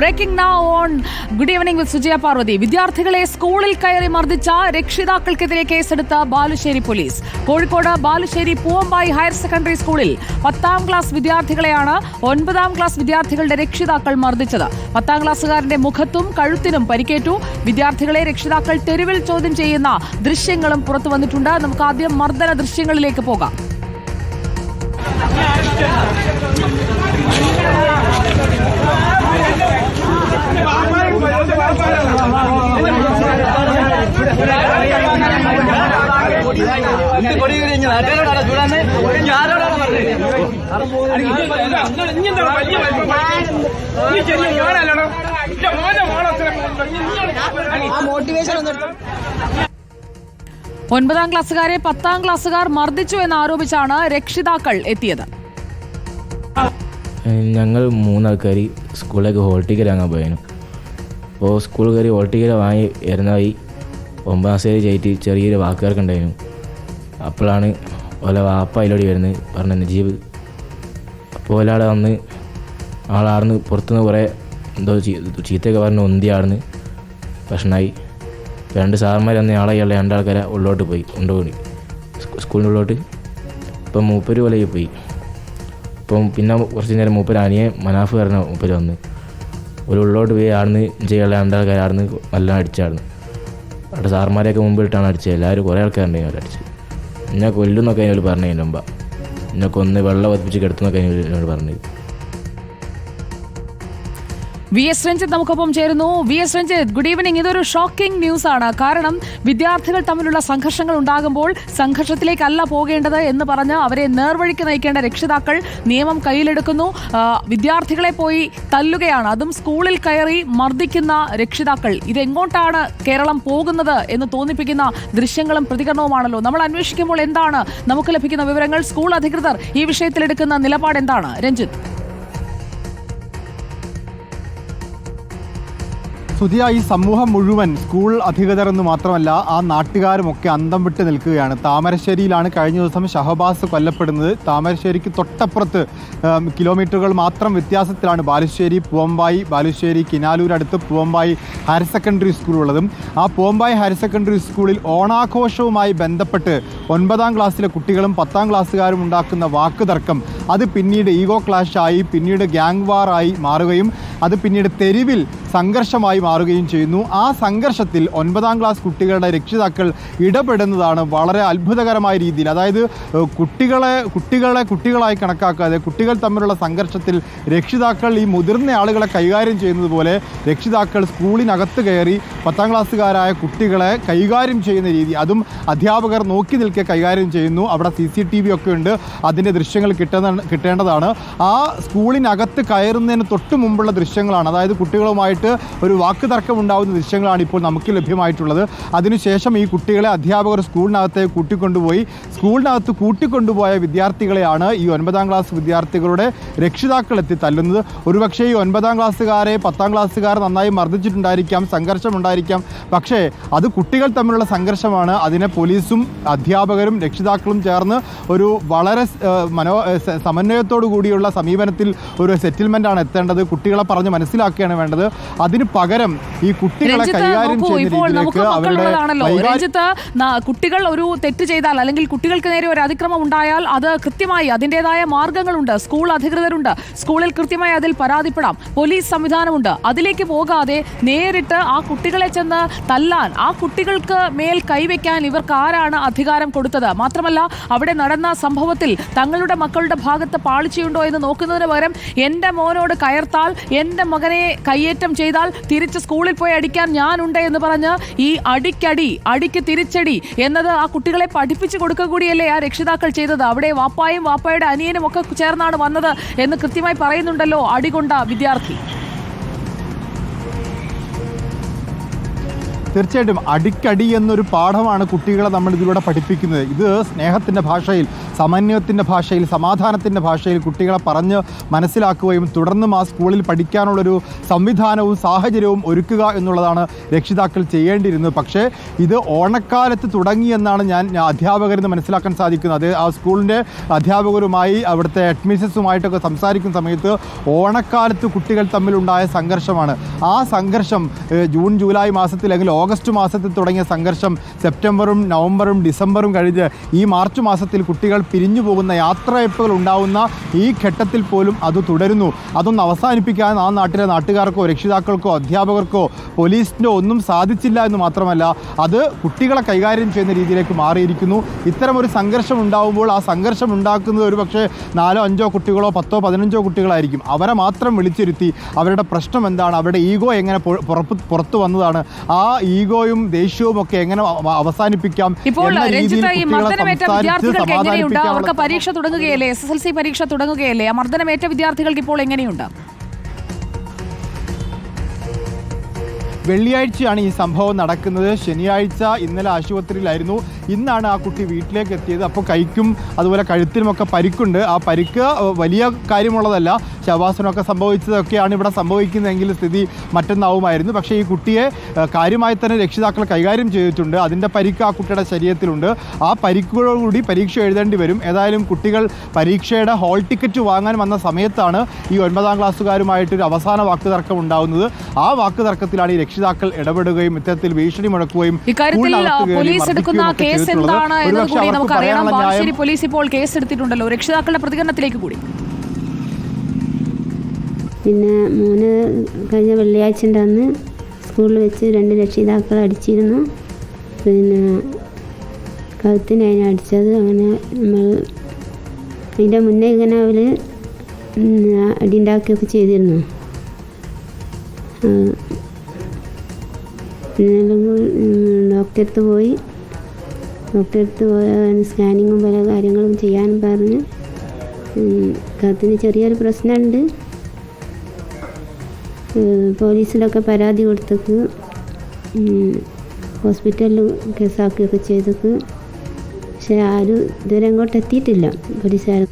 Breaking now on good evening with Sujaya Parvathy വിദ്യാർത്ഥികളെ സ്കൂളിൽ കയറി മർദ്ദിച്ച രക്ഷിതാക്കൾക്കെതിരെ കേസെടുത്ത Balussery police. Kozhikode Balussery Poovambayi higher secondary സ്കൂളിൽ പത്താം ക്ലാസ് വിദ്യാർത്ഥികളെയാണ് ഒൻപതാം ക്ലാസ് വിദ്യാർത്ഥികളുടെ രക്ഷിതാക്കൾ മർദ്ദിച്ചത്. പത്താം ക്ലാസ്സുകാരന്റെ മുഖത്തും കഴുത്തിനും പരിക്കേറ്റു. വിദ്യാർത്ഥികളെ രക്ഷിതാക്കൾ തെരുവിൽ ചോദ്യം ചെയ്യുന്ന ദൃശ്യങ്ങളും പുറത്തു വന്നിട്ടുണ്ട്. നമുക്ക് ആദ്യം മർദ്ദന ദൃശ്യങ്ങളിലേക്ക് പോകാം. ഒൻപതാം ക്ലാസ്സുകാരെ പത്താം ക്ലാസ്സുകാർ മർദ്ദിച്ചു എന്നാരോപിച്ചാണ് രക്ഷിതാക്കൾ എത്തിയത്. ഞങ്ങൾ മൂന്നാൾക്കാർ സ്കൂളിലേക്ക് ഹോൾ ടിക്കറ്റ് വാങ്ങാൻ പോയായിരുന്നു അപ്പോൾ സ്കൂൾ കയറി ഹോൾ ടിക്കറ്റ് വാങ്ങി വരുന്നതായി ഒമ്പതാം ക്ലാസ്സിൽ ചെയ്തിട്ട് ചെറിയൊരു വാക്കുകാർക്കുണ്ടായിരുന്നു അപ്പോഴാണ് ഓല വാപ്പ അതിലോടി വരുന്നത്. പറഞ്ഞ നജീബ് അപ്പോൾ ഒരാളെ വന്ന് ആളാർന്ന് പുറത്തുനിന്ന് കുറേ എന്തോ ചീത്തയൊക്കെ പറഞ്ഞ് ഒന്തി ആർന്ന് പ്രശ്നമായി. രണ്ട് സാറന്മാർ അന്ന് ആളെ ഇയാളെ രണ്ടാൾക്കാരെ ഉള്ളോട്ട് പോയി കൊണ്ടുപോയി. സ്കൂ- സ്കൂളിന്റെ ഉള്ളോട്ട് ഇപ്പം മൂപ്പര് പോലെയായി പോയി. ഇപ്പം പിന്നെ കുറച്ച് നേരം മൂപ്പര് അനിയെ മനാഫ് പറഞ്ഞ മൂപ്പര് വന്ന്. ഒരു ഉള്ളോട്ട് പോയി ആടുന്ന് ചെയ്യാനുള്ള രണ്ടാൾക്കാർ ആടുന്ന് നല്ല അടിച്ചാടുന്നു അവിടെ സാർമാരെയൊക്കെ മുമ്പ് ഇട്ടാണ് അടിച്ചത്. എല്ലാവരും കുറേ ആൾക്കാരുണ്ടായി അവർ അടിച്ചത് എന്നെ കൊല്ലുന്നൊക്കെ അതിനോട് പറഞ്ഞു അതിന്റെ മുമ്പ്. എന്നെ കൊന്ന് വെള്ളം പതിപ്പിച്ച് കിടത്തുന്നൊക്കെ അതിനോട് പറഞ്ഞത് വി എസ് രഞ്ജിത്ത് നമുക്കൊപ്പം ചേരുന്നു. V S Ranjith good evening ഇതൊരു ഷോക്കിംഗ് ന്യൂസ് ആണ്. കാരണം വിദ്യാർത്ഥികൾ തമ്മിലുള്ള സംഘർഷങ്ങൾ ഉണ്ടാകുമ്പോൾ സംഘർഷത്തിലേക്കല്ല പോകേണ്ടത് എന്ന് പറഞ്ഞ് അവരെ നേർവഴിക്ക് നയിക്കേണ്ട രക്ഷിതാക്കൾ നിയമം കയ്യിലെടുക്കുന്നു. വിദ്യാർത്ഥികളെ പോയി തല്ലുകയാണ്. അതും സ്കൂളിൽ കയറി മർദ്ദിക്കുന്ന രക്ഷിതാക്കൾ. ഇതെങ്ങോട്ടാണ് കേരളം പോകുന്നത് എന്ന് തോന്നിപ്പിക്കുന്ന ദൃശ്യങ്ങളും പ്രതികരണവുമാണല്ലോ. നമ്മൾ അന്വേഷിക്കുമ്പോൾ എന്താണ് നമുക്ക് ലഭിക്കുന്ന വിവരങ്ങൾ? സ്കൂൾ അധികൃതർ ഈ വിഷയത്തിലെടുക്കുന്ന നിലപാട് എന്താണ് രഞ്ജിത്ത്. സുധിയ ഈ സമൂഹം മുഴുവൻ സ്കൂൾ അധികൃതർ എന്ന് മാത്രമല്ല ആ നാട്ടുകാരുമൊക്കെ അന്തം വിട്ട് നിൽക്കുകയാണ്. താമരശ്ശേരിയിലാണ് കഴിഞ്ഞ ദിവസം ഷഹബാസ് കൊല്ലപ്പെടുന്നത്. താമരശ്ശേരിക്ക് തൊട്ടപ്പുറത്ത് കിലോമീറ്ററുകൾ മാത്രം വ്യത്യാസത്തിലാണ് ബാലുശ്ശേരി പൂവമ്പായി ബാലുശ്ശേരി കിനാലൂരടുത്ത് പൂവമ്പായി ഹയർ സെക്കൻഡറി സ്കൂളുള്ളതും ആ പൂവമ്പായി ഹയർ സെക്കൻഡറി സ്കൂളിൽ ഓണാഘോഷവുമായി ബന്ധപ്പെട്ട് ഒൻപതാം ക്ലാസ്സിലെ കുട്ടികളും പത്താം ക്ലാസ്സുകാരും ഉണ്ടാക്കുന്ന വാക്കുതർക്കം അത് പിന്നീട് ഈഗോ ക്ലാഷായി പിന്നീട് ഗ്യാങ് വാറായി മാറുകയും അത് പിന്നീട് തെരുവിൽ സംഘർഷമായി മാറുകയും ചെയ്യുന്നു. ആ സംഘർഷത്തിൽ ഒൻപതാം ക്ലാസ് കുട്ടികളുടെ രക്ഷിതാക്കൾ ഇടപെടുന്നതാണ് വളരെ അത്ഭുതകരമായ രീതിയിൽ. അതായത് കുട്ടികളെ കുട്ടികളെ കുട്ടികളായി കണക്കാക്കാതെ കുട്ടികൾ തമ്മിലുള്ള സംഘർഷത്തിൽ രക്ഷിതാക്കൾ ഈ മുതിർന്ന ആളുകളെ കൈകാര്യം ചെയ്യുന്നത് പോലെ രക്ഷിതാക്കൾ സ്കൂളിനകത്ത് കയറി പത്താം ക്ലാസ്സുകാരായ കുട്ടികളെ കൈകാര്യം ചെയ്യുന്ന രീതി. അതും അധ്യാപകർ നോക്കി നിൽക്കെ കൈകാര്യം ചെയ്യുന്നു. അവിടെ സി സി ടി വി ഒക്കെ ഉണ്ട്. അതിന്റെ ദൃശ്യങ്ങൾ കിട്ടുന്ന കിട്ടേണ്ടതാണ്. ആ സ്കൂളിനകത്ത് കയറുന്നതിന് തൊട്ട് മുമ്പുള്ള ദൃശ്യങ്ങളാണ്. അതായത് കുട്ടികളുമായിട്ട് ഒരു വാക്ക് തർക്കം ഉണ്ടാകുന്ന ദൃശ്യങ്ങളാണ് ഇപ്പോൾ നമുക്ക് ലഭ്യമായിട്ടുള്ളത്. അതിനുശേഷം ഈ കുട്ടികളെ അധ്യാപകർ സ്കൂളിനകത്തേക്ക് കൂട്ടിക്കൊണ്ടുപോയി സ്കൂളിനകത്ത് കൂട്ടിക്കൊണ്ടുപോയ വിദ്യാർത്ഥികളെയാണ് ഈ ഒൻപതാം ക്ലാസ് വിദ്യാർത്ഥികളുടെ രക്ഷിതാക്കൾ എത്തി തല്ലുന്നത്. ഒരുപക്ഷേ ഈ ഒൻപതാം ക്ലാസ്സുകാരെ പത്താം ക്ലാസ്സുകാർ നന്നായി മർദ്ദിച്ചിട്ടുണ്ടായിരിക്കാം സംഘർഷമുണ്ടായിരിക്കാം. പക്ഷേ അത് കുട്ടികൾ തമ്മിലുള്ള സംഘർഷമാണ്. അതിനെ പോലീസും അധ്യാപകരും രക്ഷിതാക്കളും ചേർന്ന് ഒരു വളരെ മനോ സമന്വയത്തോടു കൂടിയുള്ള സമീപനത്തിൽ ഒരു സെറ്റിൽമെന്റാണ് എത്തേണ്ടത്. കുട്ടികളെ പറഞ്ഞ് മനസ്സിലാക്കുകയാണ് വേണ്ടത്. അതിന് പകരം ഈ കുട്ടികളെ കൈകാര്യം രഞ്ജിത്ത് കുട്ടികൾ ഒരു തെറ്റ് ചെയ്താൽ അല്ലെങ്കിൽ കുട്ടികൾക്ക് നേരെ ഒരു അതിക്രമം ഉണ്ടായാൽ അത് കൃത്യമായി അതിന്റെതായ മാർഗങ്ങളുണ്ട്. സ്കൂൾ അധികൃതരുണ്ട്. സ്കൂളിൽ കൃത്യമായി അതിൽ പരാതിപ്പെടാം. പോലീസ് സംവിധാനമുണ്ട്. അതിലേക്ക് പോകാതെ നേരിട്ട് ആ കുട്ടികളെ ചെന്ന് തല്ലാൻ ആ കുട്ടികൾക്ക് മേൽ കൈവയ്ക്കാൻ ഇവർക്ക് ആരാണ് അധികാരം കൊടുത്തത്. മാത്രമല്ല അവിടെ നടന്ന സംഭവത്തിൽ തങ്ങളുടെ മക്കളുടെ ഭാഗത്ത് പാളിച്ചയുണ്ടോ എന്ന് നോക്കുന്നതിന് പകരം എന്റെ മോനോട് കയർത്താൽ എന്റെ മകനെ കയ്യേറ്റം ചെയ്താൽ തിരിച്ച് സ്കൂളിൽ പോയി അടിക്കാൻ ഞാനുണ്ട് എന്ന് പറഞ്ഞ് ഈ അടിക്കടി അടിക്ക് തിരിച്ചടി എന്നത് ആ കുട്ടികളെ പഠിപ്പിച്ചു കൊടുക്കുക കൂടിയല്ലേ ആ രക്ഷിതാക്കൾ ചെയ്തത്. അവിടെ വാപ്പായും വാപ്പായുടെ അനിയനും ഒക്കെ ചേർന്നാണ് വന്നത് എന്ന് കൃത്യമായി പറയുന്നുണ്ടല്ലോ അടികൊണ്ട വിദ്യാർത്ഥി. തീർച്ചയായിട്ടും അടിക്കടി എന്നൊരു പാഠമാണ് കുട്ടികളെ നമ്മൾ ഇതിലൂടെ പഠിപ്പിക്കുന്നത്. ഇത് സ്നേഹത്തിന്റെ ഭാഷയിൽ സമന്വയത്തിന്റെ ഭാഷയിൽ സമാധാനത്തിന്റെ ഭാഷയിൽ കുട്ടികളെ പറഞ്ഞ് മനസ്സിലാക്കുകയും തുടർന്നും ആ സ്കൂളിൽ പഠിക്കാനുള്ളൊരു സംവിധാനവും സാഹചര്യവും ഒരുക്കുക എന്നുള്ളതാണ് രക്ഷിതാക്കൾ ചെയ്യേണ്ടിയിരുന്നത്. പക്ഷേ ഇത് ഓണക്കാലത്ത് തുടങ്ങിയെന്നാണ് ഞാൻ ഞാൻ അധ്യാപകരിന്ന് മനസ്സിലാക്കാൻ സാധിക്കുന്നത്. അത് ആ സ്കൂളിന്റെ അധ്യാപകരുമായി അവിടുത്തെ അഡ്മിഷൻസുമായിട്ടൊക്കെ സംസാരിക്കുന്ന സമയത്ത് ഓണക്കാലത്ത് കുട്ടികൾ തമ്മിലുണ്ടായ സംഘർഷമാണ്. ആ സംഘർഷം ജൂൺ ജൂലൈ മാസത്തിൽ അല്ലെങ്കിൽ ഓഗസ്റ്റ് മാസത്തിൽ തുടങ്ങിയ സംഘർഷം സെപ്റ്റംബറും നവംബറും ഡിസംബറും കഴിഞ്ഞ് ഈ മാർച്ച് മാസത്തിൽ കുട്ടികൾ പിരിഞ്ഞു പോകുന്ന യാത്രയപ്പുകൾ ഉണ്ടാവുന്ന ഈ ഘട്ടത്തിൽ പോലും അത് തുടരുന്നു. അതൊന്ന് അവസാനിപ്പിക്കാൻ ആ നാട്ടിലെ നാട്ടുകാർക്കോ രക്ഷിതാക്കൾക്കോ അധ്യാപകർക്കോ പോലീസിന്റെ ഒന്നും സാധിച്ചില്ല എന്ന് മാത്രമല്ല അത് കുട്ടികളെ കൈകാര്യം ചെയ്യുന്ന രീതിയിലേക്ക് മാറിയിരിക്കുന്നു. ഇത്തരമൊരു സംഘർഷം ഉണ്ടാവുമ്പോൾ ആ സംഘർഷം ഉണ്ടാക്കുന്നത് ഒരു പക്ഷേ നാലോ അഞ്ചോ കുട്ടികളോ പത്തോ പതിനഞ്ചോ കുട്ടികളായിരിക്കും. അവരെ മാത്രം വിളിച്ചിരുത്തി അവരുടെ പ്രശ്നം എന്താണ് അവരുടെ ഈഗോ എങ്ങനെ പുറപ്പ് പുറത്തു വന്നതാണ് ആ ഈഗോയും ദേഷ്യവും ഒക്കെ എങ്ങനെ അവസാനിപ്പിക്കാം എന്ന രീതിയിൽ കുട്ടികളെ സംസാരിച്ച് സമാധാനിപ്പിക്കാനുള്ള അവർക്ക് പരീക്ഷ തുടങ്ങുകയല്ലേ? എസ് എസ് എൽ സി പരീക്ഷ തുടങ്ങുകയല്ലേ? ആ മർദ്ദനമേറ്റ വിദ്യാർത്ഥികൾക്ക് ഇപ്പോൾ എങ്ങനെയുണ്ട്? വെള്ളിയാഴ്ചയാണ് ഈ സംഭവം നടക്കുന്നത്. ശനിയാഴ്ച ഇന്നലെ ആശുപത്രിയിലായിരുന്നു. ഇന്നാണ് ആ കുട്ടി വീട്ടിലേക്ക് എത്തിയത്. അപ്പോൾ കൈക്കും അതുപോലെ കഴുത്തിനുമൊക്കെ പരിക്കുണ്ട്. ആ പരിക്ക് വലിയ കാര്യമുള്ളതല്ല. ശവാസനമൊക്കെ സംഭവിച്ചതൊക്കെയാണ് ഇവിടെ സംഭവിക്കുന്നതെങ്കിൽ സ്ഥിതി മറ്റൊന്നാവുമായിരുന്നു. പക്ഷേ ഈ കുട്ടിയെ കാര്യമായി തന്നെ രക്ഷിതാക്കൾ കൈകാര്യം ചെയ്തിട്ടുണ്ട്. അതിന്റെ പരിക്ക് ആ കുട്ടിയുടെ ശരീരത്തിലുണ്ട്. ആ പരിക്കുകളോടുകൂടി പരീക്ഷ എഴുതേണ്ടി വരും. ഏതായാലും കുട്ടികൾ പരീക്ഷയുടെ ഹാൾ ടിക്കറ്റ് വാങ്ങാൻ വന്ന സമയത്താണ് ഈ ഒൻപതാം ക്ലാസ്സുകാരുമായിട്ടൊരു അവസാന വാക്കുതർക്കം ഉണ്ടാകുന്നത് ആ വാക്കുതർക്കത്തിലാണ് ഈ രക്ഷിതാക്കൾ ഇടപെടുകയും ഇത്തരത്തിൽ ഭീഷണി മുഴക്കുകയും ഇക്കാര്യത്തിൽ പോലീസ് എടുക്കുന്ന കേസ് എന്താണ് എന്നത് കൂടി നമുക്ക് അറിയണം. ബാലുശ്ശേരി പോലീസ് ഇപ്പോൾ കേസ് എടുത്തിട്ടുണ്ടല്ലോ. രക്ഷിതാക്കളുടെ പ്രതികരണത്തിലേക്ക് കൂടി. പിന്നെ മോന് കഴിഞ്ഞ വെള്ളിയാഴ്ച അന്ന് സ്കൂളിൽ വെച്ച് രണ്ട് രക്ഷിതാക്കൾ അടിച്ചിരുന്നു. പിന്നെ കഴുത്തിന് അതിനെ അടിച്ചത് അങ്ങനെ നമ്മൾ അതിന്റെ മുന്നേ ഇങ്ങനെ അവർ അടിയുണ്ടാക്കുകയൊക്കെ ചെയ്തിരുന്നു. ഡോക്ടറെ അടുത്ത് പോയി. ഡോക്ടറെ അടുത്ത് സ്കാനിങ്ങും പല കാര്യങ്ങളും ചെയ്യാൻ പറഞ്ഞ്. കത്തിന് ചെറിയൊരു പ്രശ്നമുണ്ട്. പോലീസിലൊക്കെ പരാതി കൊടുത്തക്ക്. ഹോസ്പിറ്റലിൽ കേസാക്കുകയൊക്കെ ചെയ്തേക്ക്. പക്ഷെ ആരും ഇതുവരെ അങ്ങോട്ട് എത്തിയിട്ടില്ല പോലീസുകാർ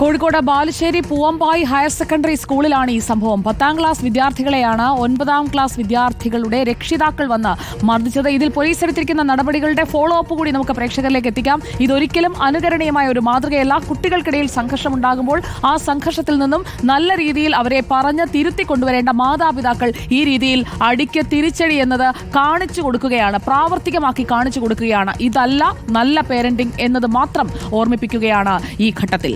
കോഴിക്കോട് ബാലുശ്ശേരി പൂവമ്പായി ഹയർ സെക്കൻഡറി സ്കൂളിലാണ് ഈ സംഭവം. പത്താം ക്ലാസ് വിദ്യാർത്ഥികളെയാണ് ഒൻപതാം ക്ലാസ് വിദ്യാർത്ഥികളുടെ രക്ഷിതാക്കൾ വന്ന് മർദ്ദിച്ചത്. ഇതിൽ പോലീസ് എടുത്തിരിക്കുന്ന നടപടികളുടെ ഫോളോ അപ്പ് കൂടി നമുക്ക് പ്രേക്ഷകരിലേക്ക് എത്തിക്കാം. ഇതൊരിക്കലും അനുകരണീയമായ ഒരു മാതൃകയല്ല. കുട്ടികൾക്കിടയിൽ സംഘർഷം ഉണ്ടാകുമ്പോൾ ആ സംഘർഷത്തിൽ നിന്നും നല്ല രീതിയിൽ അവരെ പറഞ്ഞ് തിരുത്തി കൊണ്ടുവരേണ്ട മാതാപിതാക്കൾ ഈ രീതിയിൽ അടിക്ക് തിരിച്ചടി എന്നത് കാണിച്ചു കൊടുക്കുകയാണ്. പ്രാവർത്തികമാക്കി കാണിച്ചു കൊടുക്കുകയാണ്. ഇതല്ല നല്ല പേരന്റിംഗ് എന്നത് മാത്രം ഓർമ്മിപ്പിക്കുകയാണ് ഈ ഘട്ടത്തിൽ.